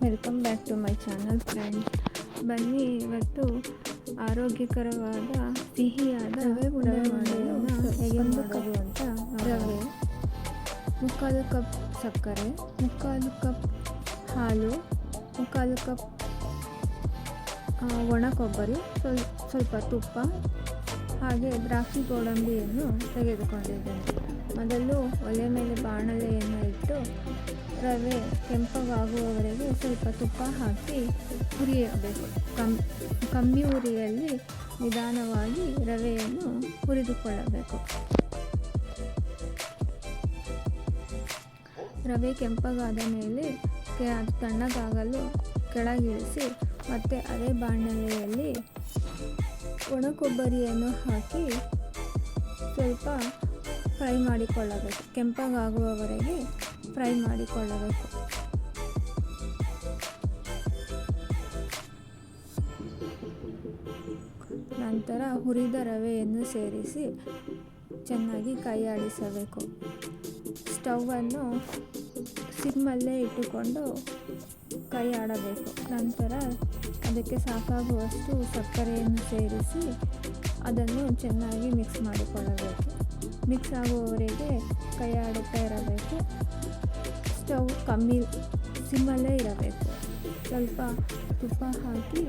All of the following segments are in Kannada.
Welcome back to my channel friend ಬನ್ನಿ ಇವತ್ತು ಆರೋಗ್ಯಕರವಾದ ಸಿಹಿಯಾದ ಹೇಗೆ ಮುಕ್ಕಾಲು ಕಪ್ ಸಕ್ಕರೆ, ಮುಕ್ಕಾಲು ಕಪ್ ಹಾಲು, ಮುಕ್ಕಾಲು ಕಪ್ ಒಣ ಕೊಬ್ಬರಿ ಸ್ವಲ್, ಸ್ವಲ್ಪ ತುಪ್ಪ, ಹಾಗೆ ದ್ರಾಕ್ಷಿ ಗೋಡಂಬಿಯನ್ನು ತೆಗೆದುಕೊಂಡಿದ್ದೇನೆ. ಮೊದಲು ಒಲೆ ಮೇಲೆ ಬಾಣಲೆಯನ್ನು ಇಟ್ಟು ರವೆ ಕೆಂಪಗಾಗುವವರೆಗೆ ಸ್ವಲ್ಪ ತುಪ್ಪ ಹಾಕಿ ಹುರಿಯಬೇಕು. ಕಮ್, ಕಮ್ಮಿ ಉರಿಯಲ್ಲಿ ನಿಧಾನವಾಗಿ ರವೆಯನ್ನು ಹುರಿದುಕೊಳ್ಳಬೇಕು. ರವೆ ಕೆಂಪಗಾದ ಮೇಲೆ ಅದು ತಣ್ಣಗಾಗಲು ಕೆಳಗಿಳಿಸಿ, ಮತ್ತೆ ಅದೇ ಬಾಣಲೆಯಲ್ಲಿ ಒಣ ಕೊಬ್ಬರಿಯನ್ನು ಹಾಕಿ ಸ್ವಲ್ಪ ಫ್ರೈ ಮಾಡಿಕೊಳ್ಳಬೇಕು. ಕೆಂಪಗಾಗುವವರೆಗೆ ಫ್ರೈ ಮಾಡಿಕೊಳ್ಳಬೇಕು. ನಂತರ ಹುರಿದ ರವೆಯನ್ನು ಸೇರಿಸಿ ಚೆನ್ನಾಗಿ ಕೈಯಾಡಿಸಬೇಕು. ಸ್ಟವನ್ನು ಸಿಮ್ಮಲ್ಲೇ ಇಟ್ಟುಕೊಂಡು ಕೈ ಆಡಬೇಕು. ನಂತರ ಅದಕ್ಕೆ ಸಾಕಾಗುವಷ್ಟು ಸಕ್ಕರೆಯನ್ನು ಸೇರಿಸಿ ಅದನ್ನು ಚೆನ್ನಾಗಿ ಮಿಕ್ಸ್ ಮಾಡಿಕೊಳ್ಳಬೇಕು. ಮಿಕ್ಸ್ ಆಗುವವರೆಗೆ ಕೈ ಆಡುತ್ತಾ ಇರಬೇಕು. ಸ್ಟವ್ ಕಮ್ಮಿ ಸಿಮ್ಮಲ್ಲೇ ಇರಬೇಕು. ಸ್ವಲ್ಪ ತುಪ್ಪ ಹಾಕಿ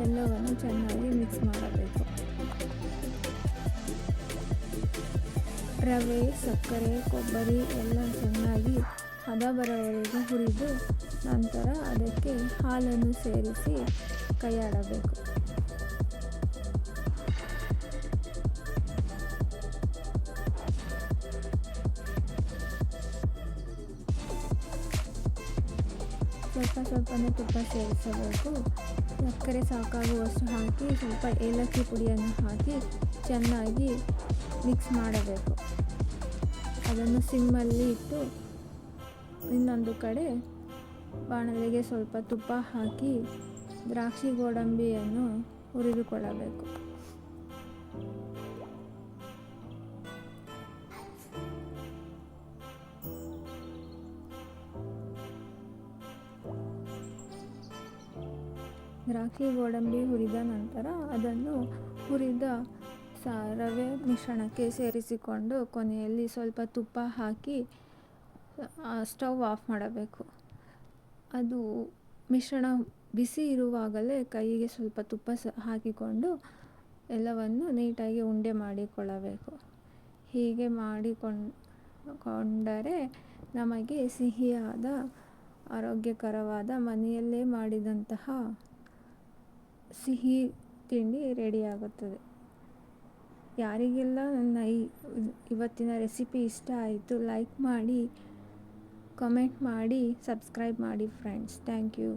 ಎಲ್ಲವನ್ನು ಚೆನ್ನಾಗಿ ಮಿಕ್ಸ್ ಮಾಡಬೇಕು. ರವೆ ಸಕ್ಕರೆ, ಕೊಬ್ಬರಿ ಎಲ್ಲ ಚೆನ್ನಾಗಿ ಹದ ಬರೋವರೆಗೆ ಹುರಿದು ನಂತರ ಅದಕ್ಕೆ ಹಾಲನ್ನು ಸೇರಿಸಿ ಕೈಯಾಡಬೇಕು. ಸ್ವಲ್ಪ ಸ್ವಲ್ಪನೇ ತುಪ್ಪ ಸೇರಿಸಬೇಕು. ಸಕ್ಕರೆ ಸಾಕಾಗುವಷ್ಟು ಹಾಕಿ, ಸ್ವಲ್ಪ ಏಲಕ್ಕಿ ಪುಡಿಯನ್ನು ಹಾಕಿ ಚೆನ್ನಾಗಿ ಮಿಕ್ಸ್ ಮಾಡಬೇಕು. ಅದನ್ನು ಸಿಮ್ಮಲ್ಲಿ ಇಟ್ಟು ಇನ್ನೊಂದು ಕಡೆ ಬಾಣಲೆಗೆ ಸ್ವಲ್ಪ ತುಪ್ಪ ಹಾಕಿ, ದ್ರಾಕ್ಷಿ ಗೋಡಂಬಿಯನ್ನು ಹುರಿದುಕೊಳ್ಳಬೇಕು. ದ್ರಾಕ್ಷಿ ಗೋಡಂಬಿ ಹುರಿದ ನಂತರ ಅದನ್ನು ಹುರಿದ ಸ ರವೆ ಮಿಶ್ರಣಕ್ಕೆ ಸೇರಿಸಿಕೊಂಡು ಕೊನೆಯಲ್ಲಿ ಸ್ವಲ್ಪ ತುಪ್ಪ ಹಾಕಿ ಸ್ಟವ್ ಆಫ್ ಮಾಡಬೇಕು. ಅದು ಮಿಶ್ರಣ ಬಿಸಿ ಇರುವಾಗಲೇ ಕೈಗೆ ಸ್ವಲ್ಪ ತುಪ್ಪ ಸ, ಹಾಕಿಕೊಂಡು ಎಲ್ಲವನ್ನು ನೀಟಾಗಿ ಉಂಡೆ ಮಾಡಿಕೊಳ್ಳಬೇಕು. ಹೀಗೆ ಮಾಡಿಕೊಂಡರೆ ಕೊಂಡರೆ ನಮಗೆ ಸಿಹಿಯಾದ, ಆರೋಗ್ಯಕರವಾದ ಮನೆಯಲ್ಲೇ ಮಾಡಿದಂತಹ ಸಿಹಿ ತಿಂಡಿ ರೆಡಿಯಾಗುತ್ತದೆ ಯಾರಿಗೆಲ್ಲ ನನ್ನ ಈ ಇವತ್ತಿನ ರೆಸಿಪಿ ಇಷ್ಟ ಆಯಿತು, ಲೈಕ್ ಮಾಡಿ, ಕಮೆಂಟ್ ಮಾಡಿ, ಸಬ್ಸ್ಕ್ರೈಬ್ ಮಾಡಿ, ಫ್ರೆಂಡ್ಸ್. Thank you.